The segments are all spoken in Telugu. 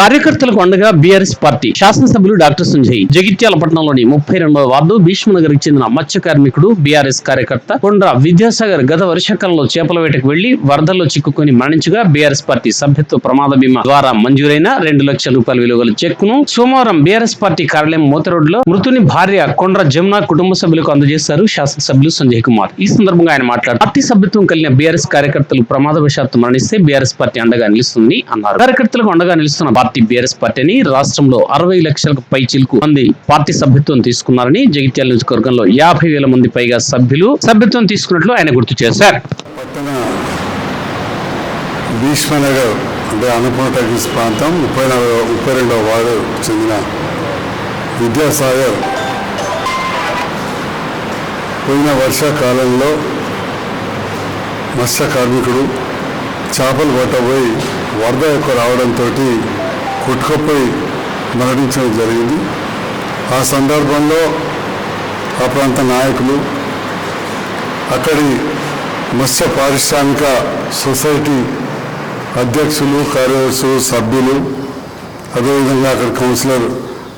కార్యకర్తలకు అండగా బీఆర్ఎస్ పార్టీ శాసనసభ్యులు డాక్టర్ సంజయ్. జగిత్యాల పట్టణంలోని ముప్పై రెండవ వార్డు భీష్మనగర్ చెందిన మత్స్య కార్మికుడు బీఆర్ఎస్ కార్యకర్త కొండ్ర విద్యాసాగర్ గత వర్షాకాలంలో చేపల వేటకు వెళ్ళి వరదల్లో చిక్కుకొని మరణించగా బీఆర్ఎస్ పార్టీ సభ్యత్వ ప్రమాద బీమా ద్వారా మంజూరైన రెండు లక్షల రూపాయల విలువల చెక్కును సోమవారం బీఆర్ఎస్ పార్టీ కార్యాలయం మోతరోడ్లో మృతుని భార్య కొండ్ర జమున కుటుంబ సభ్యులకు అందజేశారు శాసనసభ్యులు సంజయ్ కుమార్. ఈ సందర్భంగా ఆయన మాట్లాడారు పార్టీ సభ్యత్వం కలిగిన బీఆర్ఎస్ కార్యకర్తలు ప్రమాదవశాత్తు మరణిస్తే బీఆర్ఎస్ పార్టీ అండగా నిలుస్తుంది అన్నారు. కార్యకర్తలకు అండగా నిలుస్తున్న పార్టీ బీఆర్ఎస్ పార్టీని రాష్ట్రంలో అరవై లక్షలకు పై చిలుకు మంది పార్టీ సభ్యత్వం తీసుకున్నారని జగిత్యాల నియోజకవర్గంలో యాభై వేల మంది పైగా సభ్యులు సభ్యత్వం తీసుకున్నట్లు ఆయన గుర్తు చేశారు. భీష్మనగర్ అంటే అన్నపూర్ణ టెక్నిక్స్ ప్రాంతం ముప్పై నాలుగు ముప్పై రెండవ వార్డు చెందిన విద్యాసాగర్ పోయిన వర్షాకాలంలో మత్స్య కార్మికుడు చేపలు పట్టబోయి వరద ఎక్కువ రావడంతో కొట్టుకుపోయి మరణించడం జరిగింది. ఆ సందర్భంలో ఆ ప్రాంత నాయకులు అక్కడి మత్స్య పారిశ్రామిక సొసైటీ అధ్యక్షులు కార్యదర్శులు సభ్యులు అదేవిధంగా అక్కడ కౌన్సిలర్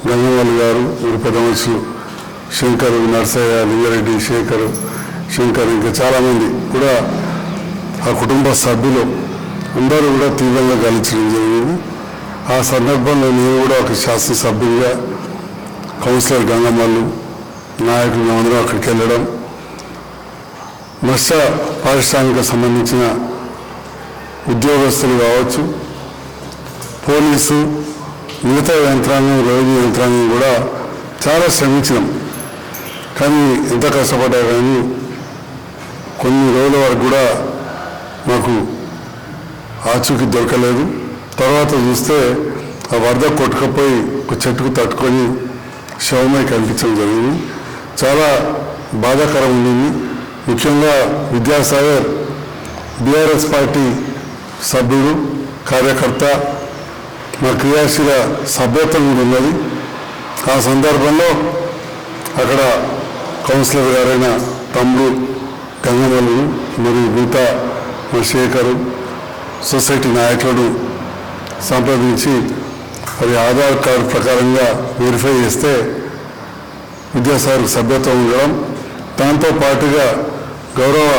గంగమల్లి గారు పెద్ద మనుషులు శంకర్ నర్సయ్య లింగారెడ్డి శేఖర్ శంకర్ ఇంకా చాలామంది కూడా ఆ కుటుంబ సభ్యులు అందరూ కూడా తీవ్రంగా గలించడం జరిగింది. ఆ సందర్భంలో నేను కూడా ఒక శాసనసభ్యుడిగా కౌన్సిలర్ గంగమ్మలు నాయకులు అందరం అక్కడికి వెళ్ళడం మత్స్య పారిశ్రామిక సంబంధించిన ఉద్యోగస్తులు కావచ్చు పోలీసు మిగతా యంత్రాంగం రెవెన్యూ యంత్రాంగం కూడా చాలా శ్రమించినాం. కానీ ఎంత కష్టపడ్డా కానీ కొన్ని రోజుల వరకు కూడా మాకు ఆచూకీ దొరకలేదు. తర్వాత చూస్తే ఆ వరద కొట్టుకపోయి ఒక చెట్టుకు తట్టుకొని శవమై కనిపించడం జరిగింది. చాలా బాధాకరం ఉండింది. ముఖ్యంగా విద్యాసాగర్ బీఆర్ఎస్ పార్టీ సభ్యుడు కార్యకర్త మా క్రియాశీల సభ్యత్వం కూడా ఉన్నది. ఆ సందర్భంలో అక్కడ కౌన్సిలర్ గారైన తమ్ముడు గంగమల్లు మరియు మిగతా మా శేఖరు సొసైటీ నాయకుడు సంప్రదించి అది ఆధార్ కార్డు ప్రకారంగా వెరిఫై చేస్తే విద్యాసాగర్ సభ్యత్వం ఉండడం. దాంతో పాటుగా గౌరవ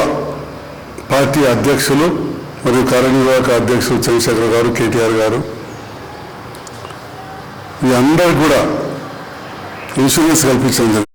పార్టీ అధ్యక్షులు మరియు కార్యనిర్వాహక అధ్యక్షులు చంద్రశేఖర్ గారు కేటీఆర్ గారు ఈ అందరికి కూడా ఇన్సూరెన్స్ కల్పించడం జరిగింది